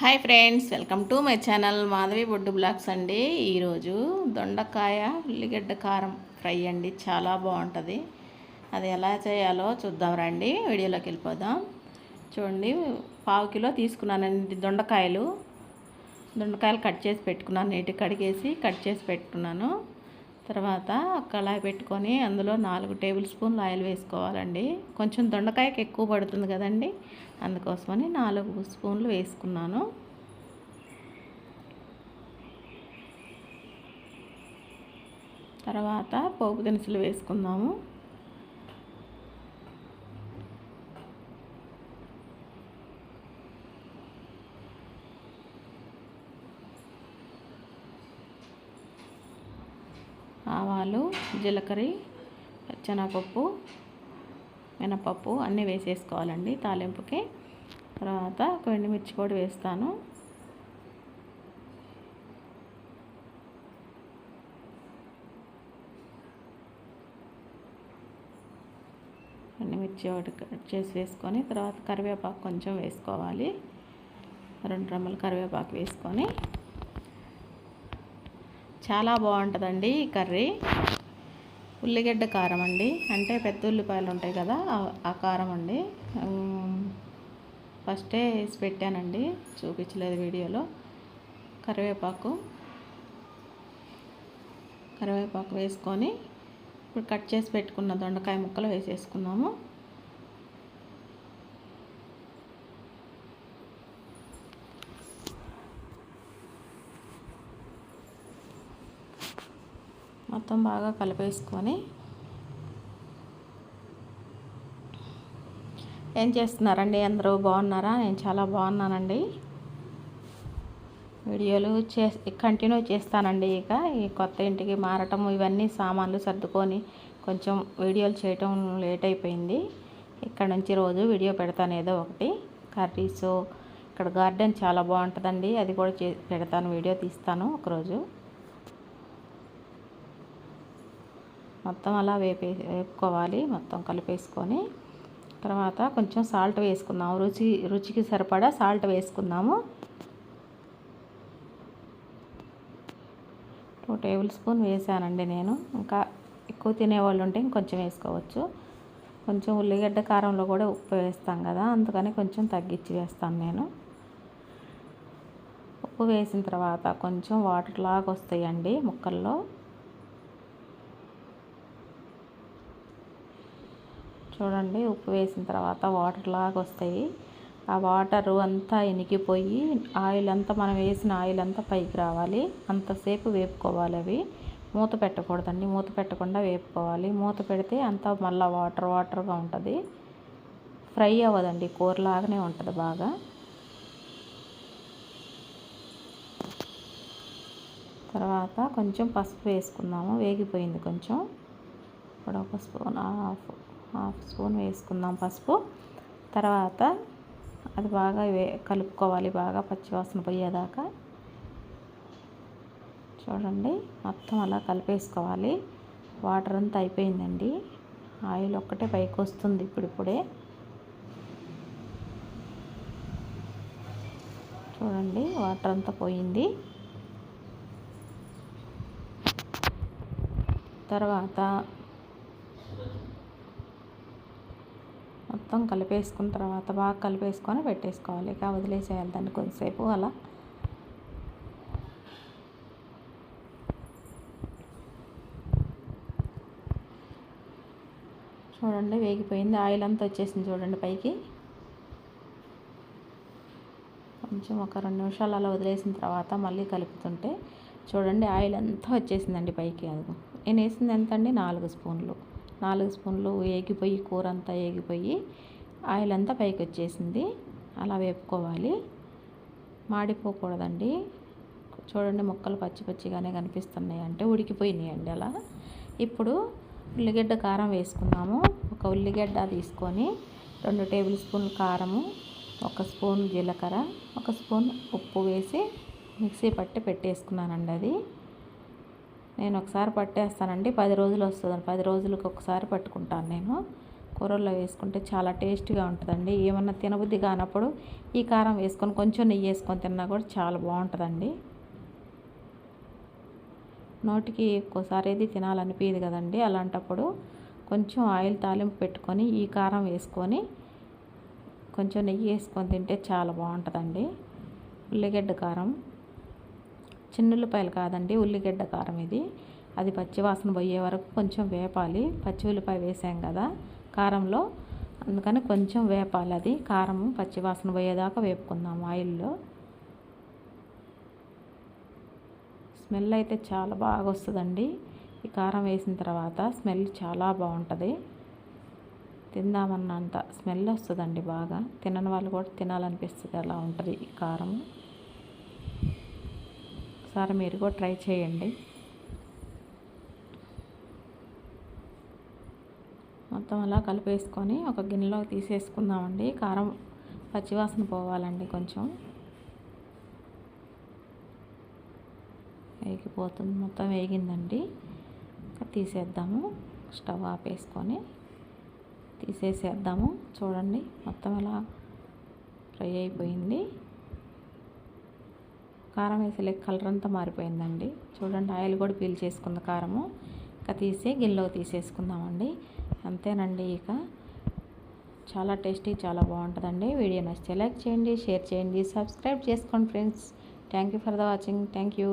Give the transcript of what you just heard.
Hi friends welcome to my channel Madhavi Boddu vlogs అండి. ఈరోజు దొండకాయ ఉల్లిగడ్డ కారం ఫ్రై అండి. చాలా బాగుంటుంది. అది ఎలా చేయాలో చూద్దాం రండి. వీడియోలోకి వెళ్ళిపోదాం. చూడండి పావు కిలో తీసుకున్నానండి దొండకాయలు. దొండకాయలు కట్ చేసి పెట్టుకున్నాను. నీటి కడిగేసి కట్ చేసి పెట్టుకున్నాను. తర్వాత కళాయి పెట్టుకొని అందులో నాలుగు టేబుల్ స్పూన్లు ఆయిల్ వేసుకోవాలండి. కొంచెం దొండకాయకి ఎక్కువ పడుతుంది కదండి. అందుకోసమని నాలుగు స్పూన్లు వేసుకున్నాను. తర్వాత పోపు దినుసులు వేసుకుందాము. ఆవాలు జీలకర్ర శనగపప్పు మినపప్పు అన్నీ వేసేసుకోవాలండి తాలింపుకి. తర్వాత ఒక ఎండుమిర్చి కూడా వేస్తాను. ఎండుమిర్చి ఒకటి కట్ చేసి వేసుకొని తర్వాత కరివేపాకు కొంచెం వేసుకోవాలి. రెండు రమ్మలు కరివేపాకు వేసుకొని చాలా బాగుంటుందండి ఈ కర్రీ. ఉల్లిగడ్డ కారం అండి. అంటే పెద్ద ఉల్లిపాయలు ఉంటాయి కదా ఆ కారం అండి. ఫస్టే వేసి పెట్టానండి చూపించలేదు వీడియోలో. కరివేపాకు కరివేపాకు వేసుకొని ఇప్పుడు కట్ చేసి పెట్టుకున్న దొండకాయ ముక్కలు వేసేసుకున్నాము. మొత్తం బాగా కలిపేసుకొని ఏం చేస్తున్నారండి అందరూ? బాగున్నారా? నేను చాలా బాగున్నానండి. వీడియోలు చే కంటిన్యూ చేస్తానండి ఇక. ఈ కొత్త ఇంటికి మారటం ఇవన్నీ సామాన్లు సర్దుకొని కొంచెం వీడియోలు చేయటం లేట్ అయిపోయింది. ఇక్కడ నుంచి రోజు వీడియో పెడతాను ఏదో ఒకటి. కర్రీస్ ఇక్కడ గార్డెన్ చాలా బాగుంటుందండి. అది కూడా చే పెడతాను వీడియో తీస్తాను ఒకరోజు. మొత్తం అలా వేపే వేపుకోవాలి. మొత్తం కలిపేసుకొని తర్వాత కొంచెం సాల్ట్ వేసుకుందాము. రుచి రుచికి సరిపడా సాల్ట్ వేసుకుందాము. టూ టేబుల్ స్పూన్ వేసానండి నేను. ఇంకా ఎక్కువ తినేవాళ్ళు ఉంటే ఇంకొంచెం వేసుకోవచ్చు. కొంచెం ఉల్లిగడ్డ కారంలో కూడా ఉప్పు వేస్తాం కదా అందుకని కొంచెం తగ్గించి వేస్తాను నేను. ఉప్పు వేసిన తర్వాత కొంచెం వాటర్ లాగా వస్తాయండి ముక్కల్లో. చూడండి ఉప్పు వేసిన తర్వాత వాటర్ లాగా వస్తాయి. ఆ వాటరు అంతా ఇనికిపోయి ఆయిల్ అంతా మనం వేసిన ఆయిల్ అంతా పైకి రావాలి. అంతసేపు వేపుకోవాలి అవి. మూత పెట్టకూడదండి మూత పెట్టకుండా వేపుకోవాలి. మూత పెడితే అంతా మళ్ళీ వాటర్ వాటర్గా ఉంటుంది. ఫ్రై అవ్వదండి కూరలాగానే ఉంటుంది బాగా. తర్వాత కొంచెం పసుపు వేసుకుందాము. వేగిపోయింది కొంచెం. ఇప్పుడు ఒక స్పూన్ హాఫ్ హాఫ్ స్పూన్ వేసుకుందాం పసుపు. తర్వాత అది బాగా వే కలుపుకోవాలి. బాగా పచ్చివాసన పోయేదాకా. చూడండి మొత్తం అలా కలిపేసుకోవాలి. వాటర్ అంతా అయిపోయిందండి. ఆయిల్ ఒక్కటే పైకి వస్తుంది ఇప్పుడిప్పుడే చూడండి వాటర్ అంతా పోయింది. తర్వాత మొత్తం కలిపేసుకున్న తర్వాత బాగా కలిపేసుకొని పెట్టేసుకోవాలి. ఇక వదిలేసేయాలి దాన్ని కొద్దిసేపు అలా. చూడండి వేగిపోయింది. ఆయిల్ అంతా వచ్చేసింది చూడండి పైకి. కొంచెం ఒక రెండు నిమిషాలు అలా వదిలేసిన తర్వాత మళ్ళీ కలుపుతుంటే చూడండి ఆయిల్ అంతా వచ్చేసిందండి పైకి. అది నేను వేసింది ఎంత అండి నాలుగు స్పూన్లు. నాలుగు స్పూన్లు ఏగిపోయి కూర అంతా ఏగిపోయి ఆయిల్ అంతా పైకి వచ్చేసింది అలా వేపుకోవాలి. మాడిపోకూడదండి. చూడండి ముక్కలు పచ్చి పచ్చిగానే కనిపిస్తున్నాయి అంటే ఉడికిపోయినాయి అండి అలా. ఇప్పుడు ఉల్లిగడ్డ కారం వేసుకున్నాము. ఒక ఉల్లిగడ్డ తీసుకొని రెండు టేబుల్ స్పూన్లు కారము ఒక స్పూన్ జీలకర్ర ఒక స్పూన్ ఉప్పు వేసి మిక్సీ పట్టి పెట్టేసుకున్నానండి అది. నేను ఒకసారి పట్టేస్తానండి. పది రోజులు వస్తుంది పది రోజులకు ఒకసారి పట్టుకుంటాను నేను. కూరల్లో వేసుకుంటే చాలా టేస్ట్గా ఉంటుందండి. ఏమన్నా తినబుద్ధి కానప్పుడు ఈ కారం వేసుకొని కొంచెం నెయ్యి వేసుకొని తిన్నా కూడా చాలా బాగుంటుందండి. నోటికి ఒక్కోసారి ఏది తినాలనిపించదు కదండి. అలాంటప్పుడు కొంచెం ఆయిల్ తాలింపు పెట్టుకొని ఈ కారం వేసుకొని కొంచెం నెయ్యి వేసుకొని తింటే చాలా బాగుంటుందండి. ఉల్లిగడ్డ కారం. చిన్నుల్లిపాయలు కాదండి ఉల్లిగడ్డ కారం ఇది. అది పచ్చివాసన పోయే వరకు కొంచెం వేపాలి. పచ్చి ఉల్లిపాయ వేసాం కదా కారంలో అందుకని కొంచెం వేపాలి అది. కారం పచ్చివాసన పోయేదాకా వేపుకుందాం ఆయిల్లో. స్మెల్ అయితే చాలా బాగా వస్తుందండి. ఈ కారం వేసిన తర్వాత స్మెల్ చాలా బాగుంటుంది. తిందామన్నంత స్మెల్ వస్తుందండి బాగా. తినని వాళ్ళు కూడా తినాలనిపిస్తుంది అలా ఉంటుంది ఈ కారం. ఒకసారి మీరు కూడా ట్రై చేయండి. మొత్తం అలా కలిపేసుకొని ఒక గిన్నెలో తీసేసుకుందామండి. కారం పచ్చివాసన పోవాలండి కొంచెం. వేగిపోతుంది మొత్తం వేగిందండి. తీసేద్దాము. స్టవ్ ఆపేసుకొని తీసేసేద్దాము. చూడండి మొత్తం ఇలా ఫ్రై అయిపోయింది. కారం వేసే కలర్ అంతా మారిపోయిందండి. చూడండి ఆయిల్ కూడా పీల్ చేసుకుంది కారము. ఇక తీసి గిన్నెలో తీసేసుకుందామండి. అంతేనండి ఇక. చాలా టేస్టీ చాలా బాగుంటుందండి. వీడియో నచ్చితే లైక్ చేయండి షేర్ చేయండి సబ్స్క్రైబ్ చేసుకోండి friends. Thank you for the watching. Thank you